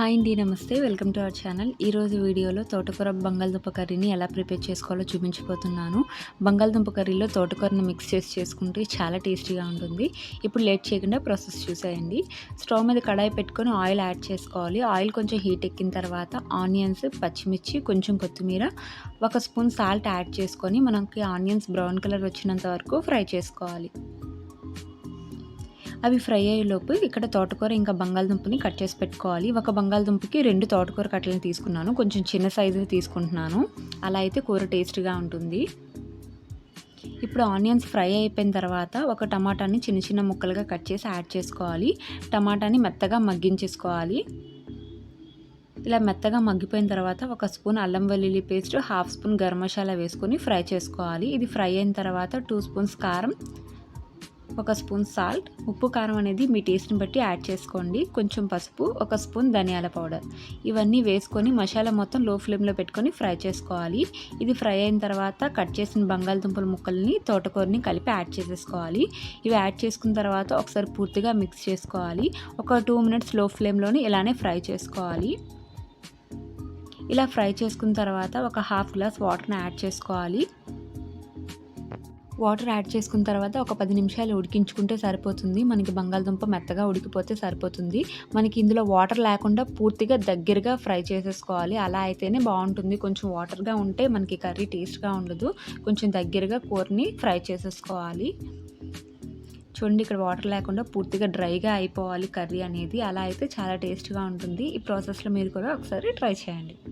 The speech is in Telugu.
హాయ్ అండి నమస్తే. Welcome to our channel. ఈరోజు వీడియోలో తోటకూర బంగాళదుంప కర్రీని ఎలా ప్రిపేర్ చేసుకోవాలో చూపించబోతున్నాను. బంగాళదుంప కర్రీలో తోటకూరని మిక్స్ చేసి చేసుకుంటే చాలా టేస్టీగా ఉంటుంది. ఇప్పుడు లేట్ చేయకుండా ప్రాసెస్ చూసేయండి. స్టవ్ మీద కడాయి పెట్టుకొని ఆయిల్ యాడ్ చేసుకోవాలి. ఆయిల్ కొంచెం హీట్ ఎక్కిన తర్వాత ఆనియన్స్ పచ్చిమిర్చి కొంచెం కొత్తిమీర ఒక స్పూన్ సాల్ట్ యాడ్ చేసుకొని మనకి ఆనియన్స్ బ్రౌన్ కలర్ వచ్చినంత వరకు ఫ్రై చేసుకోవాలి. అవి ఫ్రై అయ్యేలోపు ఇక్కడ తోటకూర ఇంకా బంగాళదుంపని కట్ చేసి పెట్టుకోవాలి. ఒక బంగాళదుంపకి రెండు తోటకూర కట్టలను తీసుకున్నాను. కొంచెం చిన్న సైజు తీసుకుంటున్నాను. అలా అయితే కూర టేస్ట్గా ఉంటుంది. ఇప్పుడు ఆనియన్స్ ఫ్రై అయిపోయిన తర్వాత ఒక టమాటాని చిన్న చిన్న ముక్కలుగా కట్ చేసి యాడ్ చేసుకోవాలి. టమాటాని మెత్తగా మగ్గించేసుకోవాలి. ఇలా మెత్తగా మగ్గిపోయిన తర్వాత ఒక స్పూన్ అల్లం వెల్లుల్లి paste half spoon garam masala వేసుకొని ఫ్రై చేసుకోవాలి. ఇది ఫ్రై అయిన తర్వాత టూ స్పూన్స్ కారం ఒక స్పూన్ సాల్ట్ ఉప్పు కారం అనేది మీ టేస్ట్ని బట్టి యాడ్ చేసుకోండి. కొంచెం పసుపు ఒక స్పూన్ ధనియాల పౌడర్. ఇవన్నీ వేసుకొని మసాలా మొత్తం లో ఫ్లేమ్లో పెట్టుకొని ఫ్రై చేసుకోవాలి. ఇది ఫ్రై అయిన తర్వాత కట్ చేసిన బంగాళదుంపల ముక్కల్ని తోటకూరని కలిపి యాడ్ చేసేసుకోవాలి. ఇవి యాడ్ చేసుకున్న తర్వాత ఒకసారి పూర్తిగా మిక్స్ చేసుకోవాలి. ఒక టూ మినిట్స్లో ఫ్లేమ్లోని ఇలానే ఫ్రై చేసుకోవాలి. ఇలా ఫ్రై చేసుకున్న తర్వాత ఒక హాఫ్ గ్లాస్ వాటర్ని యాడ్ చేసుకోవాలి. వాటర్ యాడ్ చేసుకున్న తర్వాత ఒక పది నిమిషాలు ఉడికించుకుంటే సరిపోతుంది. మనకి బంగాళదుంప మెత్తగా ఉడికిపోతే సరిపోతుంది. మనకి ఇందులో వాటర్ లేకుండా పూర్తిగా దగ్గరగా ఫ్రై చేసేసుకోవాలి. అలా అయితేనే బాగుంటుంది. కొంచెం వాటర్గా ఉంటే మనకి కర్రీ టేస్ట్గా ఉండదు. కొంచెం దగ్గరగా కూరని ఫ్రై చేసేసుకోవాలి. చూడండి ఇక్కడ వాటర్ లేకుండా పూర్తిగా డ్రైగా అయిపోవాలి కర్రీ అనేది. అలా అయితే చాలా టేస్ట్గా ఉంటుంది. ఈ ప్రాసెస్లో మీరు కూడా ఒకసారి ట్రై చేయండి.